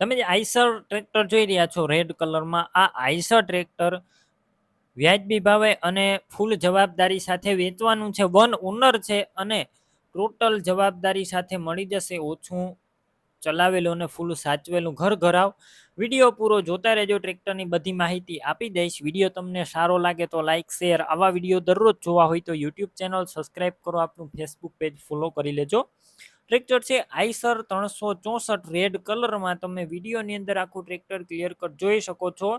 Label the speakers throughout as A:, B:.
A: તમે જે Eicher tractor જોઈ રહ્યા છો રેડ કલરમાં આ આઈસર ટ્રેક્ટર વ્યાજબી ભાવે અને ફૂલ જવાબદારી સાથે વેચવાનું છે. વન ઓનર છે અને ટોટલ જવાબદારી સાથે મળી જશે. ઓછું ચલાવેલું અને ફૂલ સાચવેલું ઘર ઘરાવ. વીડિયો પૂરો જોતા રહેજો. ટ્રેક્ટરની બધી માહિતી આપી દઈશ. વીડિયો તમને સારો લાગે તો લાઇક શેર આવા વીડિયો દરરોજ જોવા હોય તો યુટ્યુબ ચેનલ સબસ્ક્રાઈબ કરો. આપનું ફેસબુક પેજ ફોલો કરી લેજો. ટ્રેક્ટર છે આઈસર ત્રણસો ચોસઠ રેડ કલરમાં તમે વિડીયોની અંદર આખું ટ્રેક્ટર ક્લિયર કટ જોઈ શકો છો.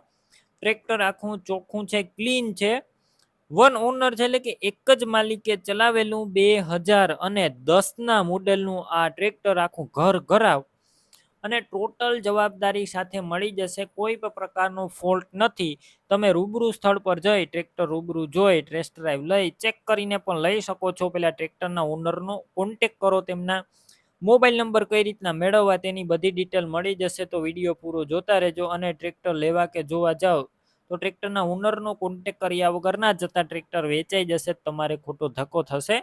A: ટ્રેક્ટર આખું ચોખ્ખું છે ક્લીન છે. વન ઓનર છે એટલે કે એક જ માલિકે ચલાવેલું બે હજાર અને દસના મોડેલનું આ ટ્રેક્ટર આખું ઘર ઘરાવ અને ટોટલ જવાબદારી સાથે મળી જશે કોઈ પણ પ્રકારનો ફોલ્ટ નથી. તમે રૂબરૂ સ્થળ પર જઈ ટ્રેક્ટર રૂબરૂ જોઈ ટેસ્ટ ડ્રાઈવ લઈ ચેક કરીને પણ લઈ શકો છો. પેલા ટ્રેક્ટરના ઓનરનો કોન્ટેક કરો તેમના. મોબાઈલ નંબર કઈ રીતના મેળવવા તેની બધી ડિટેલ મળી જશે તો વીડિયો પૂરો જોતા રહેજો અને ટ્રેક્ટર લેવા કે જોવા જાઓ તો ટ્રેક્ટરના ઓનરનો કોન્ટેક કર્યા વગર ના જતા ટ્રેક્ટર વેચાઈ જશે, તમારે ખોટો ધક્કો થશે.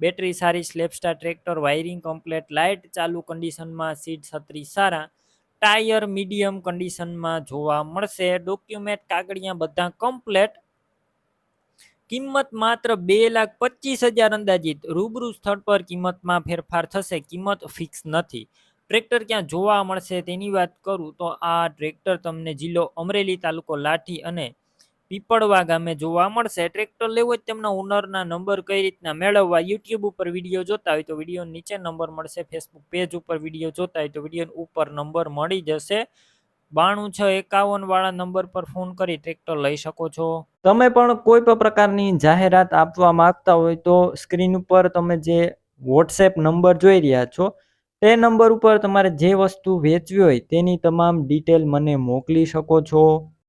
A: બેટરી સારી સ્લેપસ્ટાર ટ્રેક્ટર, વાયરિંગ કમ્પ્લેટ, લાઇટ ચાલુ કન્ડિશનમાં, સીટ છત્રી સારા, ટાયર મીડિયમ કન્ડિશનમાં જોવા મળશે. ડોક્યુમેન્ટ કાગળિયા બધા કમ્પ્લેટ. કિંમત માત્ર બે લાખ પચીસ હજાર અંદાજિત. રૂબરૂ સ્થળ પર કિંમતમાં ફેરફાર થશે. કિંમત ફિક્સ નથી. ટ્રેક્ટર ક્યાં જોવા મળશે તેની વાત કરું તો આ ટ્રેક્ટર તમને જિલ્લો અમરેલી તાલુકો લાઠી અને પીપળવા ગામે જોવા મળશે. ટ્રેક્ટર લેવો હોય તેમના ઓનરના નંબર કઈ રીતના મેળવવા યુટ્યુબ ઉપર વીડિયો જોતા હોય તો વીડિયો નીચે નંબર મળશે. ફેસબુક પેજ ઉપર વીડિયો જોતા હોય તો વીડિયો ઉપર નંબર મળી જશે. બાણું છ એકાવન વાળા નંબર પર ફોન કરી ટ્રેક્ટર લઈ શકો છો. તમે પણ કોઈ પણ પ્રકારની જાહેરાત આપવા માંગતા હોય તો સ્ક્રીન ઉપર તમે જે વોટ્સએપ નંબર જોઈ રહ્યા છો, તે નંબર ઉપર તમારે જે વસ્તુ વેચવી હોય તેની તમામ ડિટેલ મને મોકલી શકો છો.